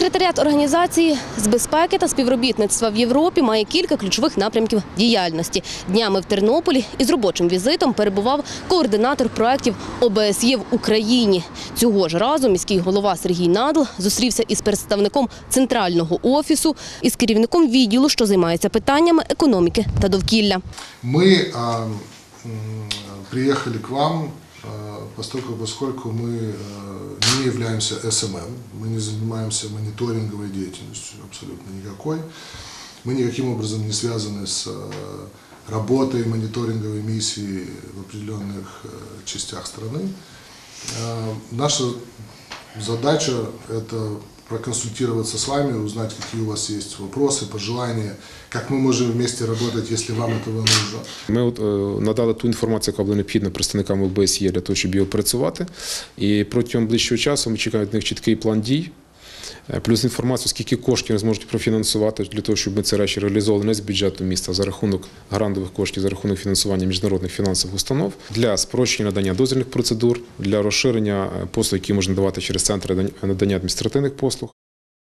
Секретаріат організації з безпеки та співробітництва в Європі має кілька ключових напрямків діяльності. Днями в Тернополі із робочим візитом перебував координатор проєктів ОБСЄ в Україні. Цього ж разу міський голова Сергій Надл зустрівся із представником центрального офісу із керівником відділу, що займається питаннями економіки та довкілля. Мы а, м, приехали к вам, поскольку, поскольку мы а, не являемся СММ, мы не занимаемся мониторинговой деятельностью абсолютно никакой. Мы никаким образом не связаны с а, работой мониторинговой миссии в определенных а, частях страны. Наша задача – это проконсультироваться с вами, узнать, какие у вас есть вопросы, пожелания, как мы можем вместе работать, если вам этого нужно. Ми от, е, надали ту інформацію, яка була необхідна представникам ОБСЄ для того, щоб її опрацювати. І протягом ближчого часу ми чекаємо від них чіткий план дій. е, Плюс інформацію, скільки коштів вони зможуть профінансувати для того, щоб ми ці речі реалізовували не з бюджету міста, а за рахунок грантових коштів, за рахунок фінансування міжнародних фінансових установ для спрощення надання дозвільних процедур, для розширення е, послуг, які можна давати через центри надання адміністративних послуг.